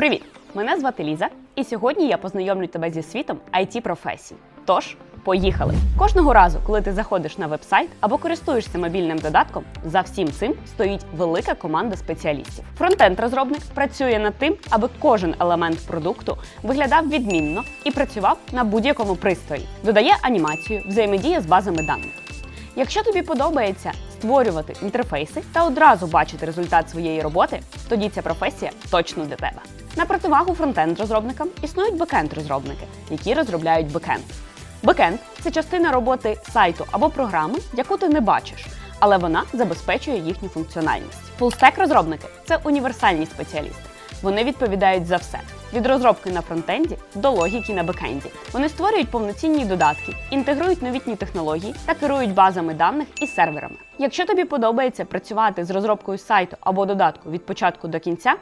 Привіт! Мене звати Ліза, і сьогодні я познайомлю тебе зі світом it професій. Тож, поїхали! Кожного разу, коли ти заходиш на веб-сайт або користуєшся мобільним додатком, за всім цим стоїть велика команда спеціалістів. Фронтенд-розробник працює над тим, аби кожен елемент продукту виглядав відмінно і працював на будь-якому пристрої, додає анімацію, взаємодіє з базами даних. Якщо тобі подобається створювати інтерфейси та одразу бачити результат своєї роботи, тоді ця професія точно для тебе. На противагу фронтенд-розробникам існують бекенд-розробники, які розробляють бекенд. Бекенд це частина роботи сайту або програми, яку ти не бачиш, але вона забезпечує їхню функціональність. Фулстек-розробники це універсальні спеціалісти. Вони відповідають за все від розробки на фронтенді до логіки на бекенді. Вони створюють повноцінні додатки, інтегрують новітні технології та керують базами даних і серверами. Якщо тобі подобається працювати з розробкою сайту або додатку від початку до кінця,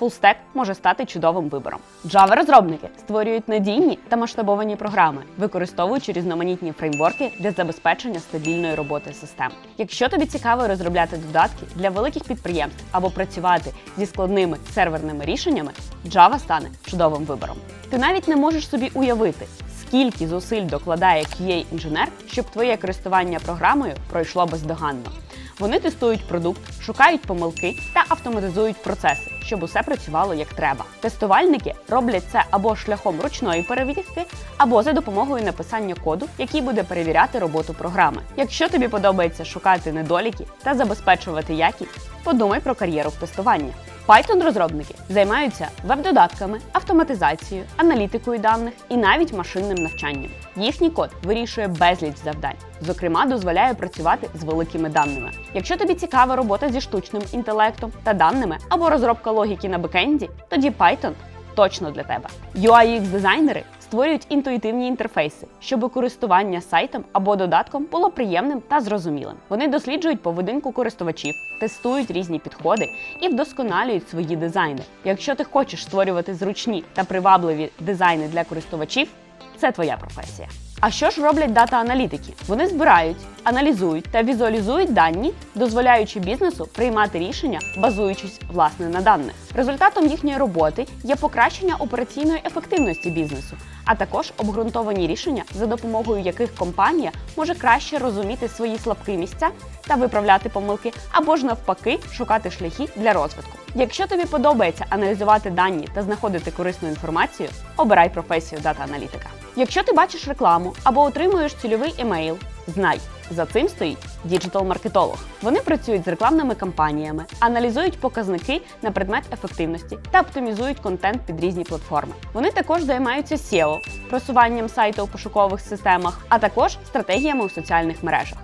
Fullstack може стати чудовим вибором. Java-розробники створюють надійні та масштабовані програми, використовуючи різноманітні фреймворки для забезпечення стабільної роботи систем. Якщо тобі цікаво розробляти додатки для великих підприємств або працювати зі складними серверними рішеннями, Java стане чудовим вибором. Ти навіть не можеш собі уявити, скільки зусиль докладає QA-інженер, щоб твоє користування програмою пройшло бездоганно. Вони тестують продукт, шукають помилки та автоматизують процеси, щоб усе працювало як треба. Тестувальники роблять це або шляхом ручної перевірки, або за допомогою написання коду, який буде перевіряти роботу програми. Якщо тобі подобається шукати недоліки та забезпечувати якість, подумай про кар'єру в тестуванні. Python-розробники займаються веб-додатками, автоматизацією, аналітикою даних і навіть машинним навчанням. Їхній код вирішує безліч завдань, зокрема, дозволяє працювати з великими даними. Якщо тобі цікава робота зі штучним інтелектом та даними або розробка логіки на бекенді, тоді Python точно для тебе. UI-UX-дизайнери створюють інтуїтивні інтерфейси, щоб користування сайтом або додатком було приємним та зрозумілим. Вони досліджують поведінку користувачів, тестують різні підходи і вдосконалюють свої дизайни. Якщо ти хочеш створювати зручні та привабливі дизайни для користувачів, це твоя професія. А що ж роблять дата-аналітики? Вони збирають, аналізують та візуалізують дані, дозволяючи бізнесу приймати рішення, базуючись власне на даних. Результатом їхньої роботи є покращення операційної ефективності бізнесу, а також обґрунтовані рішення, за допомогою яких компанія може краще розуміти свої слабкі місця та виправляти помилки, або ж навпаки шукати шляхи для розвитку. Якщо тобі подобається аналізувати дані та знаходити корисну інформацію, обирай професію дата-аналітика. Якщо ти бачиш рекламу або отримуєш цільовий емейл, знай, за цим стоїть діджитал-маркетолог. Вони працюють з рекламними кампаніями, аналізують показники на предмет ефективності та оптимізують контент під різні платформи. Вони також займаються SEO, просуванням сайту у пошукових системах, а також стратегіями у соціальних мережах.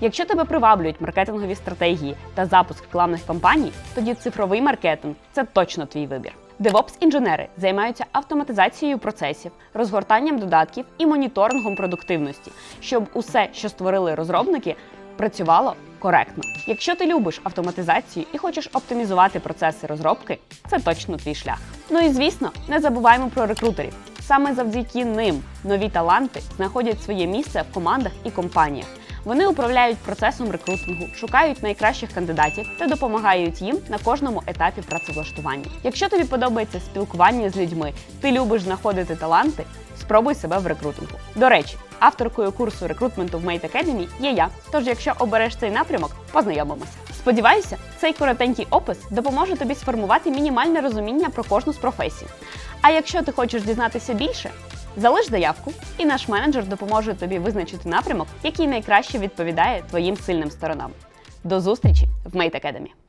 Якщо тебе приваблюють маркетингові стратегії та запуск рекламних кампаній, тоді цифровий маркетинг це точно твій вибір. DevOps-інженери займаються автоматизацією процесів, розгортанням додатків і моніторингом продуктивності, щоб усе, що створили розробники, працювало коректно. Якщо ти любиш автоматизацію і хочеш оптимізувати процеси розробки, це точно твій шлях. Ну і звісно, не забуваємо про рекрутерів. Саме завдяки ним нові таланти знаходять своє місце в командах і компаніях. Вони управляють процесом рекрутингу, шукають найкращих кандидатів та допомагають їм на кожному етапі працевлаштування. Якщо тобі подобається спілкування з людьми, ти любиш знаходити таланти, спробуй себе в рекрутингу. До речі, авторкою курсу рекрутменту в Mate Academy є я. Тож, якщо обереш цей напрямок, познайомимося. Сподіваюся, цей коротенький опис допоможе тобі сформувати мінімальне розуміння про кожну з професій. А якщо ти хочеш дізнатися більше, залиш заявку, і наш менеджер допоможе тобі визначити напрямок, який найкраще відповідає твоїм сильним сторонам. До зустрічі в Mate Academy!